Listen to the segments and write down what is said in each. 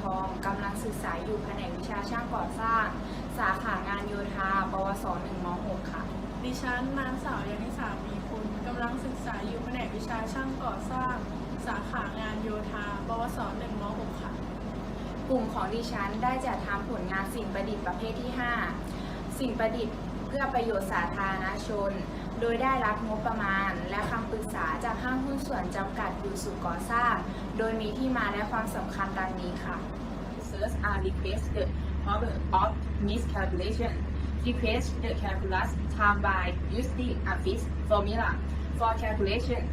ทองกำลังศึกษาอยู่แผนกวิชาช่างก่อสร้าง สาขางานโยธา ปวส1ม .6 ค่ะ ดิฉันนางสาวยานิสามีคุณกำลังศึกษาอยู่แผนกวิชาช่างก่อสร้าง สาขางานโยธา ปวส1ม .6 ค่ะ กลุ่มของดิฉันได้จัดทำผลงานสิ่งประดิษฐ์ประเภทที่ 5 สิ่งประดิษฐ์เพื่อประโยชน์สาธารณชน โดยได้รับงบประมาณ และคำปรึกษาจากห้างหุ้นส่วนจำกัดยูสู่ก่อสร้างโดยมีที่มาและความสำคัญดังนี้ค่ะ Users are requested problem of miscalculation. Request the calculus time by using a fixed formula for calculation.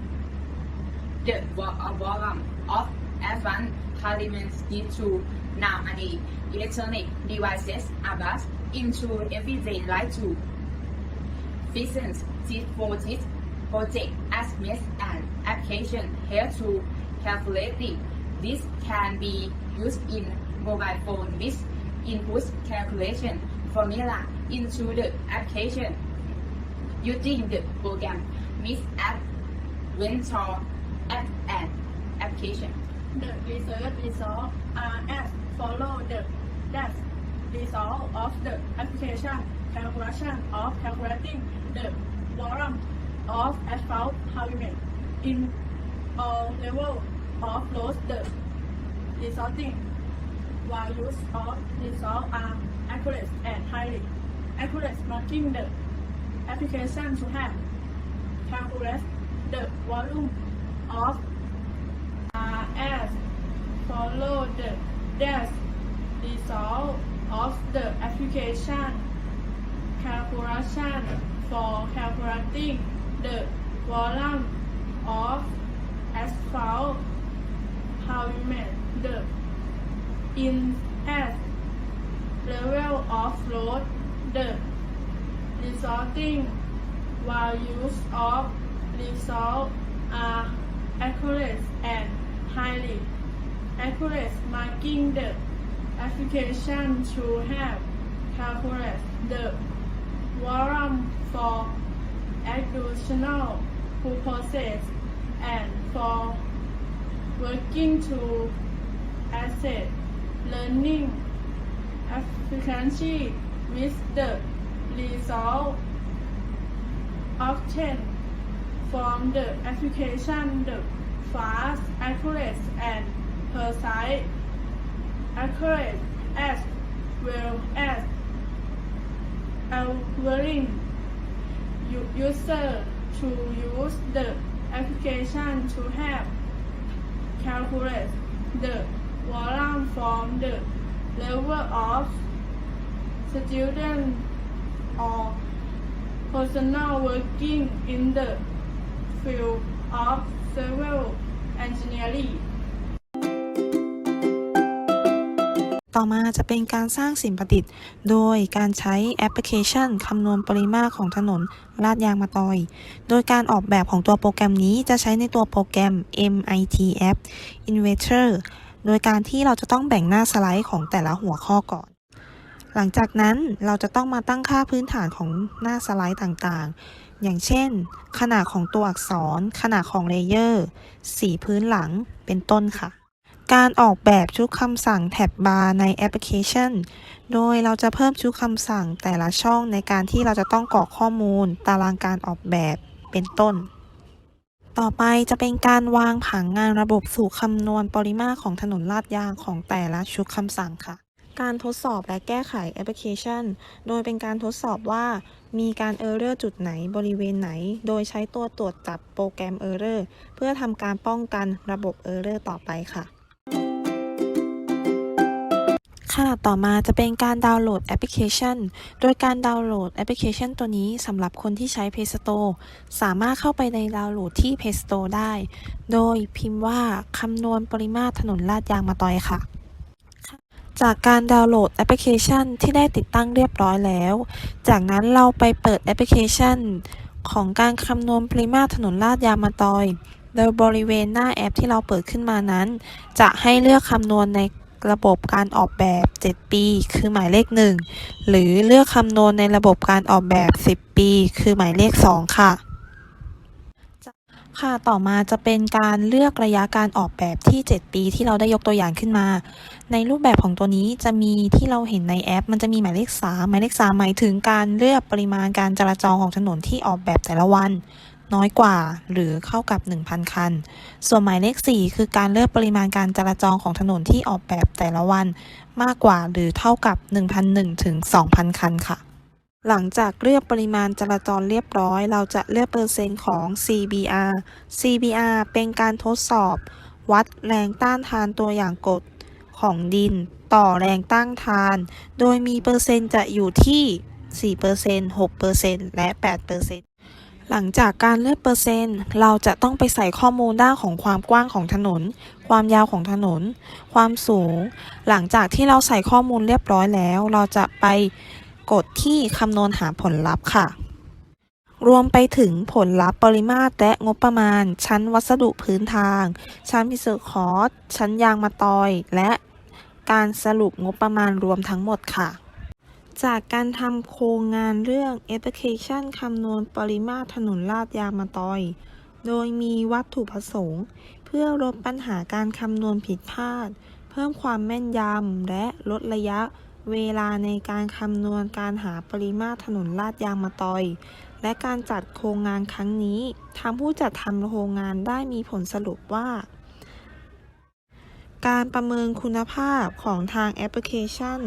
The volume of advanced elements need to nowadays electronic devices are bus into everyday life too. Physics T40 project as math and application here to calculating. This can be used in mobile phone with input calculation formula into the application using the program Miss App Venture App and Application. The research results are uh, as follow the that result of the application calculation of calculating the volume of asphalt pavement. In all level of roads the resulting values of result are accurate and highly accurate marking the application to have calculate the volume of are as follow the dash result of the application calculation for calculating the volume of asphalt pavement. The in as level of road. The resulting values of result are accurate and highly accurate marking the application to have calculate the volume for educational purposes and for working to asset learning efficiency with the result obtained from the application the fast, accurate, and precise, accurate as well as u- user to use the application to help calculate the volume from the level of student or personnel working in the field of civil engineering ต่อมาจะเป็นการสร้างสิ่งประดิษฐ์ โดยการใช้แอปพลิเคชันคำนวณปริมาตรของถนนลาดยางมาตอย โดยการออกแบบของตัวโปรแกรมนี้จะใช้ในตัวโปรแกรม MIT App Inventor โดยการที่เราจะต้องแบ่งหน้าสไลด์ของแต่ละหัวข้อก่อน หลังจากนั้นเราจะต้องมาตั้งค่าพื้นฐานของหน้าสไลด์ต่างๆ อย่างเช่น ขนาดของตัวอักษร ขนาดของเลเยอร์ สีพื้นหลัง เป็นต้นค่ะ การออกแบบชุดคำสั่งแท็บบาร์ในแอปพลิเคชัน โดยเราจะเพิ่มชุดคำสั่งแต่ละช่องในการที่เราจะต้องกรอกข้อมูล ตารางการออกแบบเป็นต้น ต่อไปจะเป็นการวางผังงานระบบสู่คำนวณปริมาตรของถนนลาดยางของแต่ละชุดคำสั่งค่ะ การทดสอบและแก้ไขแอปพลิเคชัน โดยเป็นการทดสอบว่า มีการเออร์เรอร์จุดไหนบริเวณไหน โดยใช้ตัวตรวจจับโปรแกรมเออร์เรอร์เพื่อทำการป้องกันระบบเออร์เรอร์ต่อไปค่ะ ค่ะต่อมาจะเป็นการดาวน์โหลดแอปพลิเคชัน โดยการดาวน์โหลดแอปพลิเคชันตัวนี้สำหรับคนที่ใช้ Play Store สามารถเข้าไปในดาวน์โหลดที่ Play Store ได้ โดยพิมพ์ว่าคำนวณปริมาตรถนนลาดยางมาตอยค่ะ จากการดาวน์โหลดแอปพลิเคชันที่ได้ติดตั้งเรียบร้อยแล้ว จากนั้นเราไปเปิดแอปพลิเคชัน ของการคำนวณปริมาตรถนนลาดยางมาตอยโดยบริเวณหน้าแอปที่เราเปิดขึ้นมานั้น จะให้เลือกคำนวณใน ระบบการออกแบบ 7 ปี คือหมายเลข 1 หรือเลือกคำนวณในระบบการออกแบบ 10 ปี คือหมายเลข 2 ค่ะ ค่ะ ต่อมาจะเป็นการเลือกระยะการออกแบบที่ 7 ปีที่เราได้ยกตัวอย่างขึ้นมา ในรูปแบบของตัวนี้จะมีที่เราเห็นในแอป มันจะมีหมายเลข 3 หมายเลข 3 หมายถึงการเลือกปริมาณการจราจรของถนนที่ออกแบบแต่ละวัน น้อยกว่าหรือเข้ากับ 1,000 คัน ส่วนหมายเลข 4 คือการเลือกปริมาณการจราจรของถนนที่ออกแบบแต่ละวันมากกว่าหรือเท่ากับ 1,001ถึง2,000 คันค่ะ หลังจากเลือกปริมาณจราจรเรียบร้อย เราจะเลือกเปอร์เซ็นต์ของ CBR CBR เป็นการทดสอบ วัดแรงต้านทานตัวอย่างกดของดิน ต่อแรงต้านทาน โดยมีเปอร์เซ็นต์จะอยู่ที่ 4% 6%และ 8% หลังจากการเลือกเปอร์เซ็นต์ เราจะต้องไปใส่ข้อมูลด้านของความกว้างของถนน ความยาวของถนน ความสูง หลังจากที่เราใส่ข้อมูลเรียบร้อยแล้ว เราจะไปกดที่คำนวณหาผลลัพธ์ค่ะ รวมไปถึงผลลัพธ์ปริมาตรและงบประมาณ ชั้นวัสดุพื้นทาง ชั้นพิเศษคอร์สชั้นยางมะตอย และการสรุปงบประมาณรวมทั้งหมดค่ะ จากการทำโครงงานเรื่องแอปพลิเคชันคำนวณปริมาตรถนนลาดยางมะตอย โดยมีวัตถุประสงค์ เพื่อลดปัญหาการคำนวณผิดพลาด เพิ่มความแม่นยำ และลดระยะเวลาในการคำนวณการหาปริมาตรถนนลาดยางมะตอย และการจัดโครงงานครั้งนี้ ทางผู้จัดทำโครงงานได้มีผลสรุปว่า การประเมินคุณภาพของทางแอปพลิเคชัน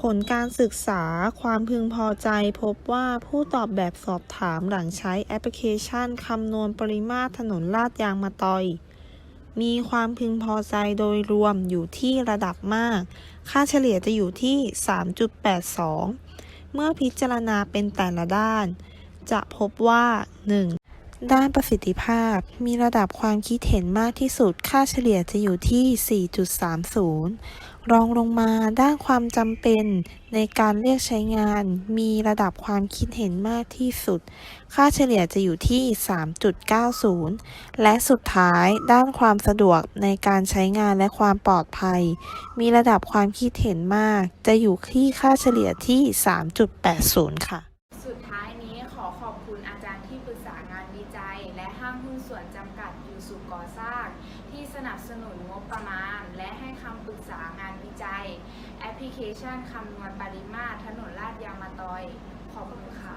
ผลการศึกษาความพึงพอใจพบว่าผู้ตอบแบบสอบถามหลังใช้แอปพลิเคชันคำนวณปริมาตรถนนลาดยางมะตอย มีความพึงพอใจโดยรวมอยู่ที่ระดับมาก ค่าเฉลี่ยจะอยู่ที่ 3.82 เมื่อพิจารณาเป็นแต่ละด้าน จะพบว่า 1. ด้านประสิทธิภาพ มีระดับความคิดเห็นมากที่สุด ค่าเฉลี่ยจะอยู่ที่ 4.30 รองลงมาด้านความจำเป็น ในการเรียกใช้งาน มีระดับความคิดเห็นมากที่สุด ค่าเฉลี่ยจะอยู่ที่ 3.90 และสุดท้ายด้านความสะดวกในการใช้งานและความปลอดภัย มีระดับความคิดเห็นมาก จะอยู่ที่ค่าเฉลี่ยที่ 3.80 ค่ะ ชันคำนวณปริมาตรถนนลาดยางมาตอย ขอบคุณค่ะ